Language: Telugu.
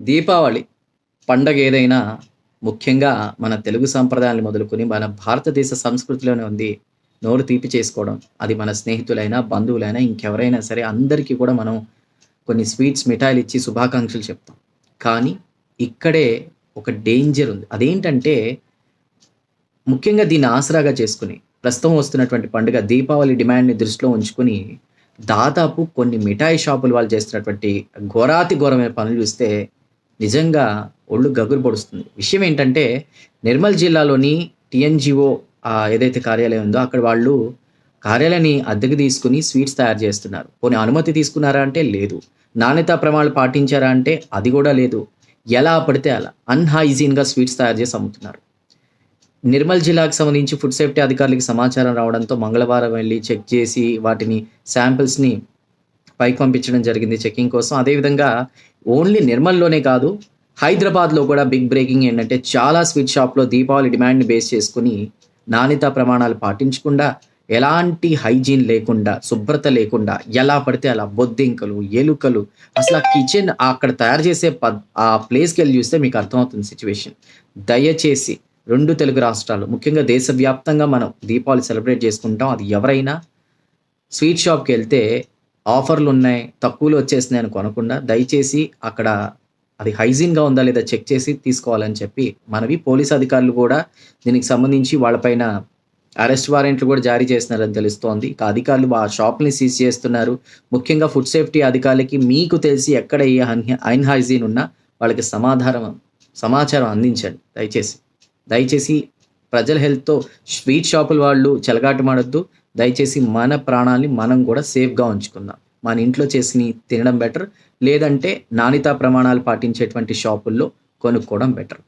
దీపావళి పండగ ఏదైనా ముఖ్యంగా మన తెలుగు సంప్రదాయాలు మొదలుకొని మన భారతదేశ సంస్కృతిలోనే ఉంది నోరు తీపి చేసుకోవడం. అది మన స్నేహితులైనా బంధువులైనా ఇంకెవరైనా సరే అందరికీ కూడా మనం కొన్ని స్వీట్స్ మిఠాయిలు ఇచ్చి శుభాకాంక్షలు చెప్తాం. కానీ ఇక్కడే ఒక డేంజర్ ఉంది. అదేంటంటే ముఖ్యంగా దీన్ని ఆసరాగా చేసుకుని ప్రస్తుతం వస్తున్నటువంటి పండుగ దీపావళి డిమాండ్ని దృష్టిలో ఉంచుకుని దాదాపు కొన్ని మిఠాయి షాపులు వాళ్ళు చేస్తున్నటువంటి ఘోరాతి ఘోరమైన పనులు చూస్తే నిజంగా ఒళ్ళు గగురు పొడుస్తుంది. విషయం ఏంటంటే నిర్మల్ జిల్లాలోని టీఎన్జిఓ ఏదైతే కార్యాలయం ఉందో అక్కడ వాళ్ళు కార్యాలయాన్ని అద్దెకు తీసుకుని స్వీట్స్ తయారు చేస్తున్నారు. పోనీ అనుమతి తీసుకున్నారా అంటే లేదు. నాణ్యతా ప్రమాణాలు పాటించారా అంటే అది కూడా లేదు. ఎలా పడితే అలా అన్హైజీన్గా స్వీట్స్ తయారు చేసి అమ్ముతున్నారు. నిర్మల్ జిల్లాకు సంబంధించి ఫుడ్ సేఫ్టీ అధికారులకి సమాచారం రావడంతో మంగళవారం వెళ్ళి చెక్ చేసి వాటిని శాంపిల్స్ని పైకి పంపించడం జరిగింది చెకింగ్ కోసం. అదేవిధంగా ఓన్లీ నిర్మల్లోనే కాదు హైదరాబాద్లో కూడా బిగ్ బ్రేకింగ్ ఏంటంటే చాలా స్వీట్ షాప్లో దీపావళి డిమాండ్ని బేస్ చేసుకుని నాణ్యత ప్రమాణాలు పాటించకుండా ఎలాంటి హైజీన్ లేకుండా శుభ్రత లేకుండా ఎలా పడితే అలా బొద్దింకలు ఎలుకలు అసలు ఆ కిచెన్ అక్కడ తయారు చేసే పద్ ఆ ప్లేస్కి వెళ్ళి చూస్తే మీకు అర్థమవుతుంది సిచ్యువేషన్ దయచేసి రెండు తెలుగు రాష్ట్రాలు ముఖ్యంగా దేశవ్యాప్తంగా మనం దీపావళి సెలబ్రేట్ చేసుకుంటాం. అది ఎవరైనా స్వీట్ షాప్కి వెళ్తే ఆఫర్లు ఉన్నాయి తక్కువలో వచ్చేస్తున్నాయి అని కొనకుండా దయచేసి అక్కడ అది హైజీన్గా ఉందా లేదా చెక్ చేసి తీసుకోవాలని చెప్పి మనవి పోలీస్ అధికారులు కూడా దీనికి సంబంధించి వాళ్ళపైన అరెస్ట్ వారెంట్లు కూడా జారీ చేస్తున్నారని తెలుస్తోంది. ఇక అధికారులు ఆ షాప్ని సీజ్ చేస్తున్నారు. ముఖ్యంగా ఫుడ్ సేఫ్టీ అధికారులకి మీకు తెలిసి ఎక్కడ ఏ అన్హైజీన్ ఉన్నా వాళ్ళకి సమాధానం సమాచారం అందించండి. దయచేసి దయచేసి ప్రజల హెల్త్తో స్వీట్ షాపుల వాళ్ళు చెలగాటమాడొద్దు. దయచేసి మన ప్రాణాలని మనం కూడా సేఫ్గా ఉంచుకుందాం. మన ఇంట్లో చేసి తినడం బెటర్ లేదంటే నాణ్యతా ప్రమాణాలు పాటించేటువంటి షాపుల్లో కొనుక్కోవడం బెటర్.